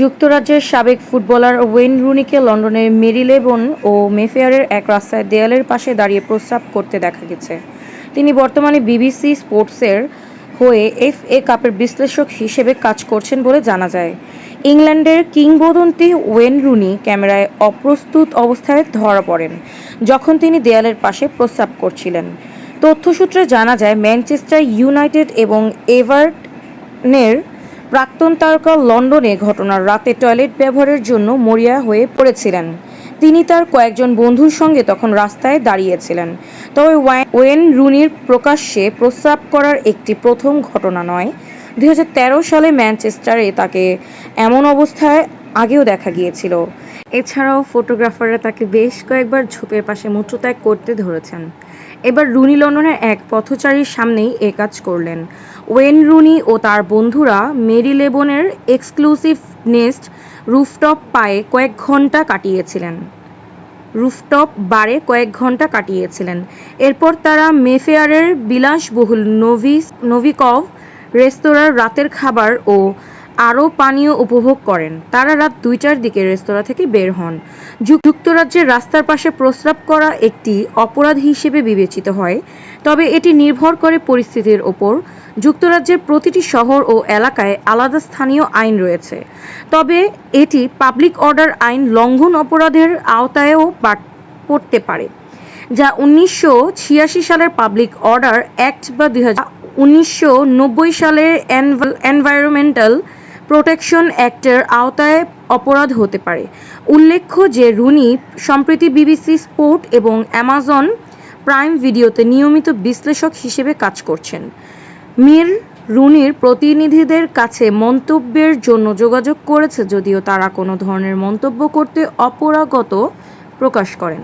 যুক্তরাজ্যের সাবেক footballer when রুনিকে লন্ডনের মেরিলেবোন ও মেফেয়ারের এক রাস্তায় দেয়ালের পাশে দাঁড়িয়ে প্রস্রাব করতে দেখা গেছে। তিনি বর্তমানে বিবিসি স্পোর্টসের হয়ে এফ এ কাপের বিশ্লেষক হিসেবে কাজ করছেন বলে জানা যায়। ইংল্যান্ডের কিংবদন্তি ওয়েন রুনি ক্যামেরায় অপ্রস্তুত অবস্থায় ধরা পড়েন, যখন তিনি দেয়ালের পাশে প্রস্রাব করছিলেন। তথ্যসূত্রে জানা যায়, ম্যানচেস্টার ইউনাইটেড এবং এভারটনের প্রাক্তন তারকা লন্ডনে ঘটনার রাতে টয়লেট ব্যবহারের জন্য মরিয়া হয়ে পড়েছিলেন। তিনি তার কয়েকজন বন্ধুর সঙ্গে তখন রাস্তায় দাঁড়িয়েছিলেন। তবে ওয়েন রুনির প্রকাশ্যে প্রস্রাব করার একটি প্রথম ঘটনা নয়। দুই সালে ম্যানচেস্টারে তাকে এমন অবস্থায় আগেও দেখা গিয়েছিল। এছাড়াও ফটোগ্রাফাররা তাকে বেশ কয়েকবার ঝোপের পাশে মূত্রত্যাগ করতে ধরেছেন। এবার রুনি লন্ডনের এক পথচারীর সামনেই এ কাজ করলেন। ওয়েন রুনি ও তার বন্ধুরা মেরি লেবনের এক্সক্লুসিভ নেস্ট রুফটপ পায়ে কয়েক ঘণ্টা কাটিয়েছিলেন। রুফটপ বারে কয়েক ঘণ্টা কাটিয়েছিলেন। এরপর তারা মেফেয়ারের বিলাসবহুল নোভিস নোভিকভ রেস্তোরাঁর রাতের খাবার ও আরও পানীয় উপভোগ করেন। তারা রাত দুইটার দিকে রেস্তোরাঁ থেকে বের হন। যুক্তরাজ্যের রাস্তার পাশে প্রস্রাব করা একটি অপরাধ হিসেবে বিবেচিত হয়, তবে এটি নির্ভর করে পরিস্থিতির ওপর। যুক্তরাজ্যের প্রতিটি শহর ও এলাকায় আলাদা স্থানীয় আইন রয়েছে। তবে এটি পাবলিক অর্ডার আইন লঙ্ঘন অপরাধের আওতায়ও পড়তে পারে, যা উনিশশো ছিয়াশি সালের পাবলিক অর্ডার অ্যাক্ট বা দুই উনিশশো সালের এনভায়রনমেন্টাল প্রোটেকশন অ্যাক্টের আওতায় অপরাধ হতে পারে। উল্লেখ্য যে রুনি সম্প্রতি বিবিসি স্পোর্ট এবং অ্যামাজন প্রাইম ভিডিওতে নিয়মিত বিশ্লেষক হিসেবে কাজ করছেন। মির রুনির প্রতিনিধিদের কাছে মন্তব্যের জন্য যোগাযোগ করেছে যদিও তারা কোনো ধরনের মন্তব্য করতে অপরাগত প্রকাশ করেন।